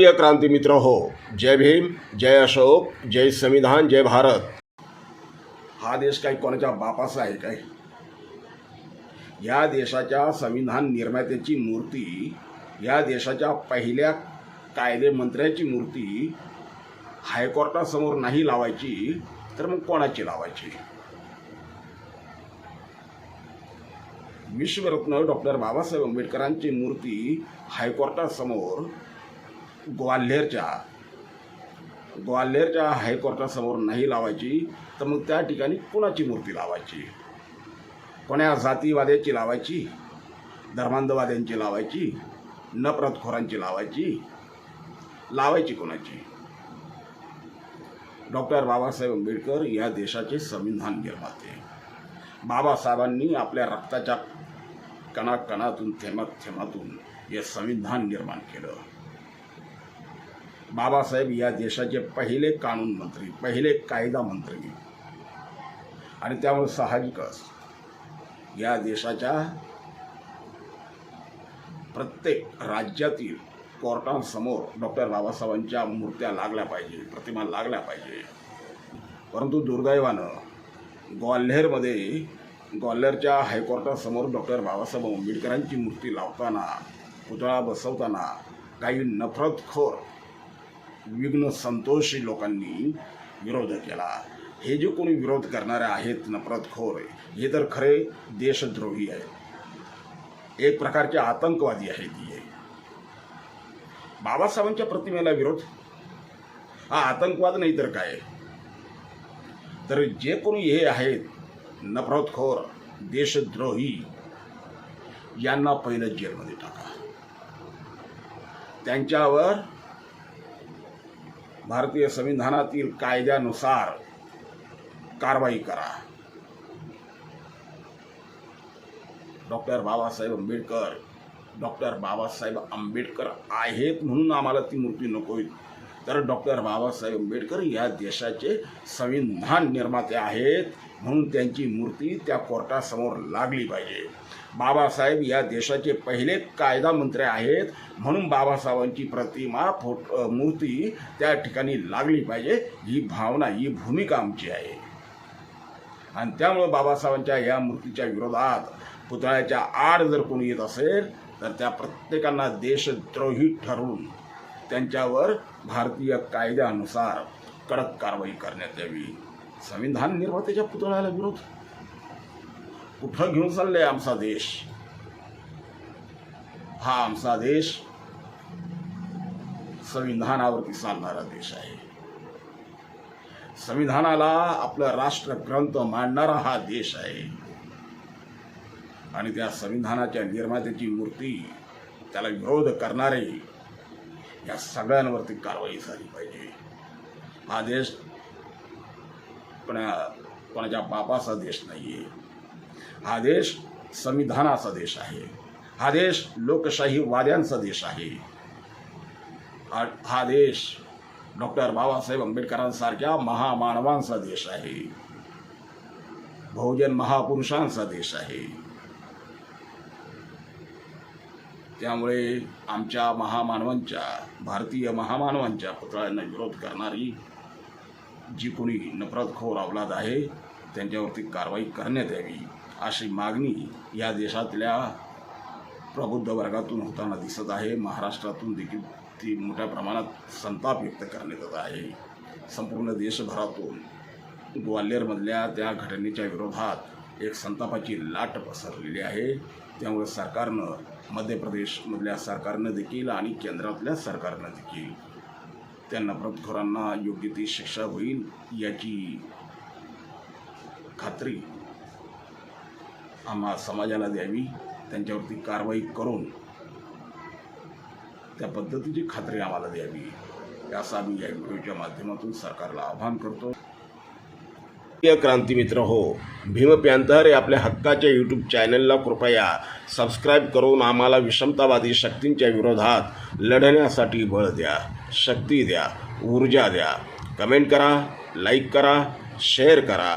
प्रिय क्रांती मित्र हो जय भीम जय अशोक जय संविधान जय भारत. हा देश काही कोणाच्या बापाचा आहे काय? या देशाच्या संविधान निर्मात्याची मूर्ती या देशाच्या पहिल्या कायदे मंत्र्याची मूर्ती हायकोर्टासमोर नाही लावायची तर मग कोणाची लावायची? विश्वरत्न डॉक्टर बाबासाहेब आंबेडकरांची मूर्ती हायकोर्टासमोर ग्वाल्हेरच्या ग्वाल्हेरच्या हायकोर्टासमोर नाही लावायची तर मग त्या ठिकाणी कुणाची मूर्ती लावायची? कोण्या जातीवाद्याची लावायची? धर्मांधवाद्यांची लावायची? नप्रतखोरांची लावायची? लावायची कोणाची? डॉक्टर बाबासाहेब आंबेडकर या देशाचे संविधान निर्माते. बाबासाहेबांनी आपल्या रक्ताच्या कणाकणातून थेमात थेमातून हे संविधान निर्माण केलं. बाबासाहेब या देशाचे पहिले कानून मंत्री पहिले कायदा मंत्री. आणि त्यामुळे साहजिकच या देशाच्या प्रत्येक राज्यातील कोर्टांसमोर डॉक्टर बाबासाहेबांच्या मूर्त्या लागल्या पाहिजे प्रतिमा लागल्या पाहिजे. परंतु दुर्दैवानं ग्वाल्हेरमध्ये ग्वाल्हेरच्या हायकोर्टासमोर डॉक्टर बाबासाहेब आंबेडकरांची मूर्ती लावताना पुतळा बसवताना काही नफरतखोर विघ्न संतोषी लोकांनी विरोध केला. हे जे कोणी विरोध करणारे आहेत नफरतखोर हे तर खरे देशद्रोही आहेत. एक प्रकारचे आतंकवादी आहेत हे. बाबासाहेबांच्या प्रतिमेला विरोध? हा आतंकवाद नाही तर काय? तर जे कोणी हे आहेत नफरतखोर देशद्रोही यांना पहिलं जेलमध्ये टाका. त्यांच्यावर भारतीय संविधानातील कायद्यानुसार कारवाई करा. डॉक्टर बाबासाहेब आंबेडकर डॉक्टर बाबासाहेब आंबेडकर आहेत म्हणून आम्हाला ती मूर्ती नको तर डॉक्टर बाबासाहेब आंबेडकर या देशाचे संविधान निर्माते आहेत म्हणून त्यांची मूर्ती त्या कोर्टासमोर लागली पाहिजे. बाबासाहेब या देशाचे पहिले कायदा मंत्री आहेत. म्हणून बाबासाहेबांची प्रतिमा फोट मूर्ती त्या ठिकाणी लागली पाहिजे. ही भावना ही भूमिका आमची आहे. आणि त्यामुळं बाबासाहेबांच्या या मूर्तीच्या विरोधात पुतळ्याच्या आड जर कोणी येत असेल तर त्या प्रत्येकांना देशद्रोही ठरवून त्यांच्यावर भारतीय कायद्यानुसार कडक कारवाई करण्यात यावी. संविधान निर्मात्याच्या पुतळ्याला विरोध? कुठं घेऊन चाललाय आमचा देश हा आमचा देश संविधानावरती चालणारा देश आहे. संविधानाला आपला राष्ट्रग्रंथ मांडणारा हा देश आहे. आणि त्या संविधानाच्या निर्मात्याची मूर्ती त्याला विरोध करणारे या सगळ्यांवरती कारवाई झाली पाहिजे. हा देश कोणा कोणाच्या बापाचा देश नाही आहे हा देश संविधानाचा देश आहे. हा देश लोकशाहीवाद्यांचा देश आहे. हा हा देश डॉक्टर बाबासाहेब आंबेडकरांसारख्या महामानवांचा देश आहे. बहुजन महापुरुषांचा देश आहे. त्यामुळे आमच्या महामानवांच्या भारतीय महामानवांच्या पुतळ्यांना विरोध करणारी जी कोणी नफरतखोर अवलाद आहे त्यांच्यावरती कारवाई करण्यात यावी. अशी मागणी या देशातल्या प्रबुद्ध वर्गातून होताना दिसत आहे. महाराष्ट्रातून देखील ती मोठ्या प्रमाणात संताप व्यक्त करण्यात येत आहे. संपूर्ण देशभरातून ग्वाल्हेरमधल्या त्या घटनेच्या विरोधात एक संतापाची लाट पसरलेली आहे. त्यामुळे सरकारनं मध्य प्रदेशमधल्या सरकारनं देखील आणि केंद्रातल्या सरकारनं देखील त्यांना नफरतखोरांना योग्य ती शिक्षा होईल याची खात्री आम्हा समाजाला द्यावी त्यांच्यावरती कारवाई करून त्या पद्धतीची खात्री आम्हाला द्यावी असं आम्ही या व्हिडिओच्या माध्यमातून सरकारला आवाहन करतो. प्रिय क्रांती मित्र हो भीम प्यांतर हे आपल्या हक्काच्या यूट्यूब चॅनलला कृपया सबस्क्राईब करून आम्हाला विषमतावादी शक्तींच्या विरोधात लढण्यासाठी बळ द्या शक्ती द्या ऊर्जा द्या. कमेंट करा लाईक करा शेअर करा.